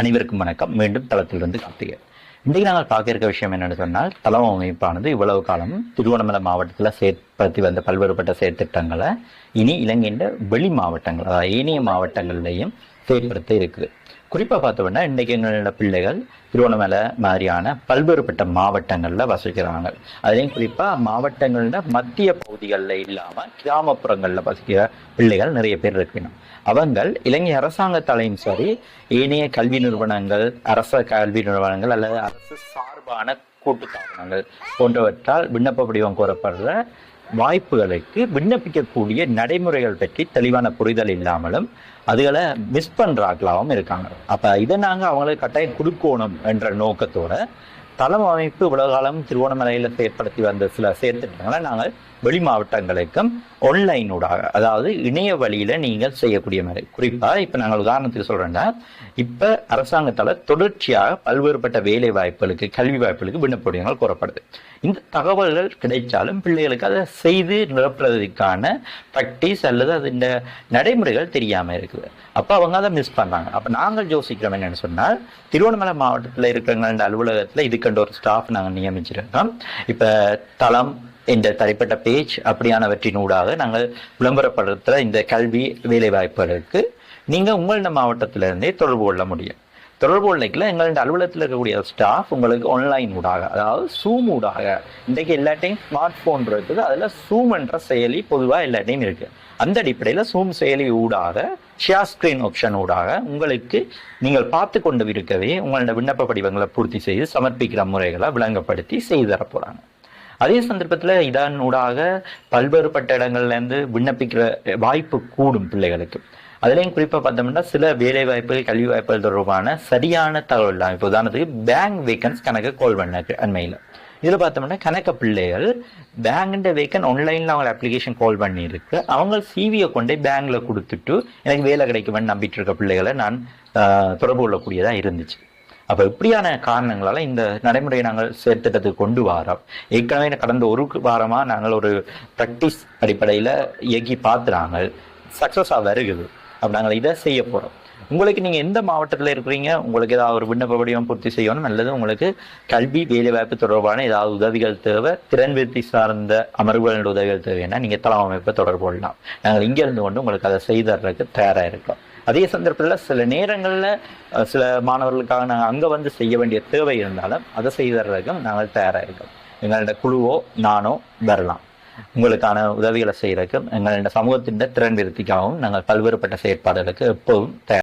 அனைவருக்கும் வணக்கம். மீண்டும் தளத்திலிருந்து கார்த்திகை இன்றைக்கு நாங்கள் பார்க்க இருக்க விஷயம் என்னன்னு சொன்னால் தளம் அமைப்பானது இவ்வளவு காலம் திருவண்ணாமலை மாவட்டத்தில் செயற்படுத்தி வந்த பல்வேறுபட்ட செயற்திட்டங்களை இனி இலங்கையின் வெளி மாவட்டங்கள் அதாவது ஏனைய மாவட்டங்கள்லையும் செயற்படுத்த இருக்குது. குறிப்பாக பார்த்தோம்னா இன்றைக்கு எங்களோட பிள்ளைகள் திருவண்ணாமலை மாதிரியான பல்வேறுபட்ட மாவட்டங்களில் வசிக்கிறாங்க. அதுலேயும் குறிப்பாக மாவட்டங்களில் மத்திய பகுதிகளில் இல்லாமல் கிராமப்புறங்களில் வசிக்கிற பிள்ளைகள் நிறைய பேர் இருக்கணும் அவங்கள் இலங்கை அரசாங்கத்தாலையும் சரி ஏனைய கல்வி நிறுவனங்கள் அரச கல்வி நிறுவனங்கள் அல்லது அரசு சார்பான கூட்டு தாபனங்கள் போன்றவற்றால் விண்ணப்ப படிவம் கோரப்படுற வாய்ப்புகளுக்கு விண்ணப்பிக்கக்கூடிய நடைமுறைகள் பற்றி தெளிவான புரிதல் இல்லாமலும் அதுகளை மிஸ் பண்றாக்களாகவும் இருக்காங்க. அப்போ இதை நாங்கள் அவங்களுக்கு கட்டாயம் கொடுக்கணும் என்ற நோக்கத்தோட தளம் அமைப்பு உலகாலம் திருவோணமலையில் செயற்படுத்தி வந்த சில செயற்திட்டங்களை நாங்கள் வெளி மாவட்டங்களுக்கும் ஆன்லைன் ஊடாக அதாவது இணைய வழியில் நீங்கள் செய்யக்கூடிய மாதிரி. குறிப்பாக இப்போ நாங்கள் உதாரணத்துக்கு சொல்கிறேன்னா இப்ப அரசாங்கத்தால தொடர்ச்சியாக பல்வேறுபட்ட வேலை வாய்ப்புகளுக்கு கல்வி வாய்ப்புகளுக்கு விண்ணப்படியங்கள் கோரப்படுது. இந்த தகவல்கள் கிடைச்சாலும் பிள்ளைகளுக்கு அதை செய்து நிரப்புறதுக்கான ப்ராக்டிஸ் அல்லது அது இந்த நடைமுறைகள் தெரியாம இருக்குது. அப்ப அவங்க அதை மிஸ் பண்றாங்க. அப்ப நாங்கள் யோசிக்கிறோம் என்னன்னு சொன்னால் திருவண்ணாமலை மாவட்டத்தில் இருக்கிறவங்க இந்த அலுவலகத்துல இதுக்கண்ட ஒரு ஸ்டாஃப் நாங்கள் நியமிச்சிருக்கோம். இப்ப தளம் இந்த தனிப்பட்ட பேஜ் அப்படியானவற்றினூடாக நாங்கள் விளம்பரப்படுத்துகிற இந்த கல்வி வேலைவாய்ப்புகளுக்கு நீங்கள் உங்களோட மாவட்டத்திலிருந்தே தொடர்பு கொள்ள முடியும். தொடர்பு கொள்ளைக்கில் எங்களோட அலுவலகத்தில் இருக்கக்கூடிய ஸ்டாஃப் உங்களுக்கு ஆன்லைன் ஊடாக அதாவது சூம் ஊடாக. இன்றைக்கு எல்லாட்டையும் ஸ்மார்ட் ஃபோன் இருக்குது அதில் சூம் என்ற செயலி பொதுவாக எல்லாட்டையும் இருக்குது அந்த அடிப்படையில் சூம் செயலி ஊடாக ஷேர் ஸ்கிரீன் ஆப்ஷன் ஊடாக உங்களுக்கு நீங்கள் பார்த்து கொண்டு இருக்கவே உங்களோட விண்ணப்ப படிவங்களை பூர்த்தி செய்து சமர்ப்பிக்கிற முறைகளை விளங்கப்படுத்தி செய்து தர போகிறாங்க அதே சந்தர்ப்பத்தில் இதன் ஊடாக பல்வேறுபட்ட இடங்கள்லேருந்து விண்ணப்பிக்கிற வாய்ப்பு கூடும் பிள்ளைகளுக்கு. அதுலேயும் குறிப்பாக பார்த்தோம்னா சில வேலை வாய்ப்புகள் கல்வி வாய்ப்புகள் தொடர்பான சரியான தகவல் தான். இப்போ உதாரணத்துக்கு பேங்க் வேக்கன்ஸ் கணக்கு கால் பண்ணாக்கு அண்மையில். இதில் பார்த்தோம்னா கணக்க பிள்ளைகள் பேங்கின்ற வேக்கன் ஆன்லைனில் அவங்க அப்ளிகேஷன் கால் பண்ணியிருக்கு. அவங்க சிவியை கொண்டே பேங்கில் கொடுத்துட்டு எனக்கு வேலை கிடைக்குமென்னு நம்பிட்டு இருக்க பிள்ளைகளை நான் தொடர்பு கொள்ளக்கூடியதாக இருந்துச்சு. அப்போ இப்படியான காரணங்களால் இந்த நடைமுறையை நாங்கள் சேர்த்திட்டத்துக்கு கொண்டு வரோம். ஏற்கனவே கடந்த ஒரு வாரமாக நாங்கள் ஒரு ப்ராக்டிஸ் அடிப்படையில் இயக்கி பார்த்துறாங்க சக்ஸஸாக வருகுது அப்போ நாங்கள் இதை செய்ய போகிறோம் உங்களுக்கு நீங்கள் எந்த மாவட்டத்தில் இருக்கிறீங்க? உங்களுக்கு ஏதாவது ஒரு விண்ணப்ப வடிவம் பூர்த்தி செய்யணும் அல்லது உங்களுக்கு கல்வி வேலைவாய்ப்பு தொடர்பான ஏதாவது உதவிகள் தேவை திறன் வெற்றி சார்ந்த அமர்வுகளோட உதவிகள் தேவைன்னா நீங்கள் தளவமைப்பை அமைப்பை தொடர்பு கொள்ளலாம். நாங்கள் இங்கேருந்து கொண்டு உங்களுக்கு அதை செய்தறதுக்கு தயாராக இருக்கோம். அதே சந்தர்ப்பத்தில் சில நேரங்களில் சில மாணவர்களுக்காக நாங்கள் அங்கே வந்து செய்ய வேண்டிய தேவை இருந்தாலும் அதை செய்தறதுக்கும் நாங்கள் தயாராக இருக்கோம். எங்களோட குழுவோ நானோ வரலாம். உங்களுக்கான உதவிகளை செய்யறதுக்கும் எங்களோட சமூகத்தின் திறன் விருத்திக்காகவும் நாங்கள் பல்வேறுபட்ட செயற்பாடுகளுக்கு எப்போதும் தயார்